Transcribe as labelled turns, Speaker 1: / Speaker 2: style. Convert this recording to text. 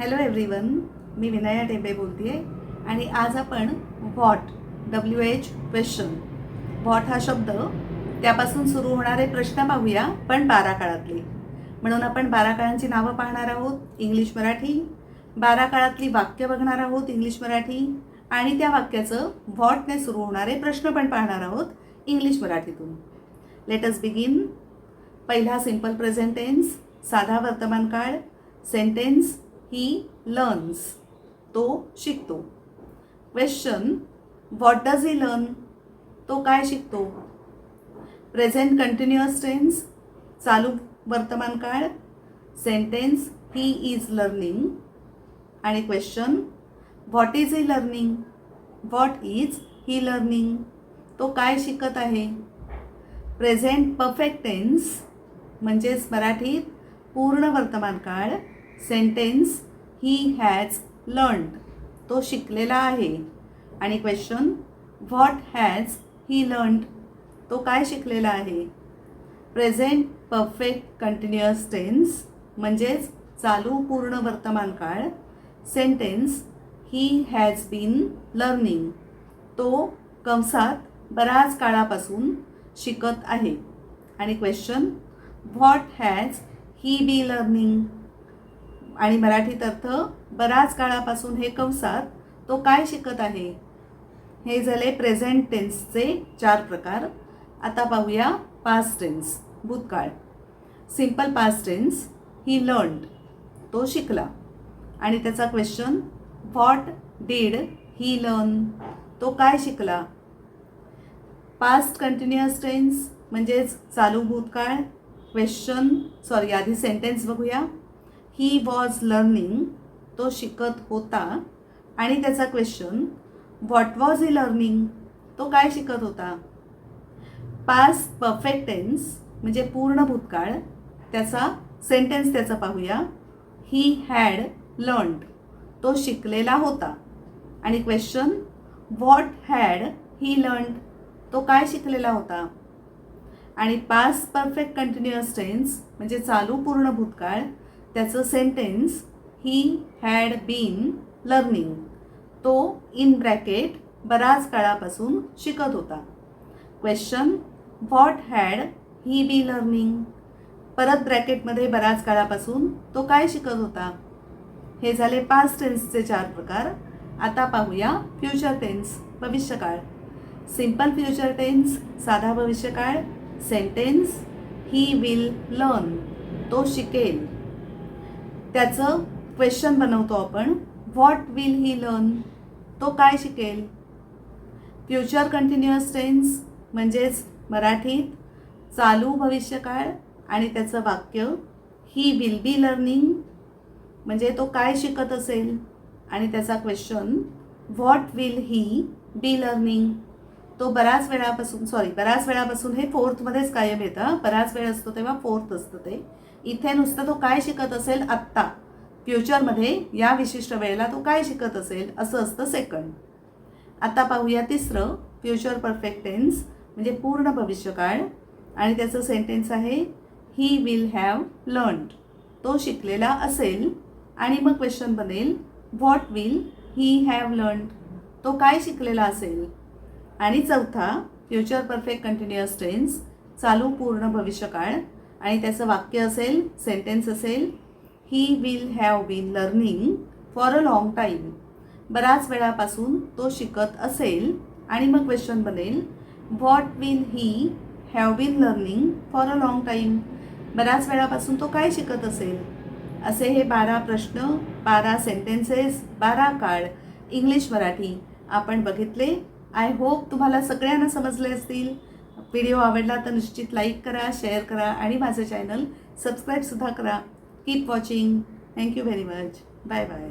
Speaker 1: Hello everyone मी विनया टेंबे बोलते आहे आणि आज आपण what W H question what हा शब्द त्यापासून सुरू होणारे प्रश्न पाहूया पण बारा काळातले. म्हणून आपण बारा काळांची नावं पाहणार आहोत इंग्लिश मराठी. बारा काळातली वाक्य बघणार आहोत इंग्लिश मराठी. आणि त्या वाक्याचं व्हॉटने सुरू होणारे प्रश्न पण पाहणार आहोत इंग्लिश मराठीतून. लेटस बिगिन पहिला सिंपल प्रेझेंटेन्स साधा वर्तमान काळ सेंटेन्स ही लर्न्स तो शिकतो. Question what does he learn तो काय शिकतो? प्रेझेंट कंटिन्युअस टेन्स चालू वर्तमान काळ. सेंटेन्स ही इज लर्निंग आणि question what is he learning what is he learning तो काय शिकत आहे? प्रेझेंट परफेक्ट टेन्स म्हणजेच मराठीत पूर्ण वर्तमान काळ. सेंटेन्स ही हॅज लर्न्ड तो शिकलेला आहे. आणि question what has he learned तो काय शिकलेला आहे? प्रेझेंट परफेक्ट कंटिन्युअस टेन्स म्हणजेच चालू पूर्ण वर्तमान काळ sentence he has been learning तो कंसात बराच काळापासून शिकत आहे. आणि question what has he be learning आणि मराठीत अर्थ बराच काळापासून हे कंसात तो काय शिकत आहे? हे झाले प्रेझेंट टेन्सचे चार प्रकार. आता पाहूया पास्ट टेन्स भूतकाळ. Simple past tense he learned तो शिकला. आणि त्याचा question what did he learn तो काय शिकला? पास्ट कंटिन्युअस टेन्स म्हणजेच चालू भूतकाळ. क्वेश्चन सॉरी आधी सेंटेन्स बघूया. ही वॉज लर्निंग तो शिकत होता. आणि त्याचा question what was he learning तो काय शिकत होता? पास परफेक्ट टेन्स म्हणजे पूर्ण भूतकाळ त्याचा सेंटेन्स त्याचा पाहूया. ही हॅड लर्न्ड तो शिकलेला होता. आणि question what had he learned तो काय शिकलेला होता? आणि पास परफेक्ट कंटिन्युअस टेन्स म्हणजे चालू पूर्ण भूतकाळ त्याचं sentence he had been learning तो इन ब्रॅकेट बराच काळापासून शिकत होता. Question what had he be learning परत ब्रॅकेटमध्ये बऱ्याच काळापासून तो काय शिकत होता? हे झाले पास्ट टेन्सचे चार प्रकार. आता पाहूया फ्युचर टेन्स भविष्यकाळ. सिंपल फ्युचर टेन्स साधा भविष्यकाळ. सेंटेन्स ही विल लर्न तो शिकेल. त्याचं क्वेश्चन बनवतो आपण. व्हॉट विल ही लर्न तो काय शिकेल? फ्युचर कंटिन्युअस टेन्स म्हणजेच मराठीत चालू भविष्यकाळ आणि त्याचं वाक्य ही विल बी लर्निंग म्हणजे तो काय शिकत असेल? आणि त्याचा question what will he be learning तो बऱ्याच वेळापासून सॉरी बऱ्याच वेळापासून हे फोर्थमध्येच कायम येतं. बराच वेळ असतो तेव्हा फोर्थ असतं ते. इथे नुसतं तो काय शिकत असेल? आत्ता. फ्युचरमध्ये या विशिष्ट वेळेला तो काय शिकत असेल? असं असतं सेकंड आता पाहूया तिसरं. फ्युचर परफेक्ट टेन्स म्हणजे पूर्ण भविष्यकाळ. आणि त्याचं सेंटेन्स आहे ही विल हॅव लर्न्ड तो शिकलेला असेल. आणि मग क्वेश्चन बनेल what will he have learned तो काय शिकलेला असेल? आणि चौथा फ्युचर परफेक्ट कंटिन्युअस टेन्स चालू पूर्ण भविष्यकाळ. आणि त्याचं वाक्य असेल सेंटेन्स असेल he will have been learning for a long time बराच वेळापासून तो शिकत असेल आणि मग क्वेश्चन बनेल what will he have been learning for a long time बऱ्याच वेळापासून तो काय शिकत असेल? असे हे बारा प्रश्न बारा सेंटेन्सेस बारा काळ इंग्लिश मराठी आपण बघितले. आय होप तुम्हाला सगळ्यांना समजले असतील. व्हिडिओ आवडला तर निश्चित लाईक करा शेअर करा आणि माझं चॅनल सबस्क्राईबसुद्धा करा. Keep watching thank you very much bye bye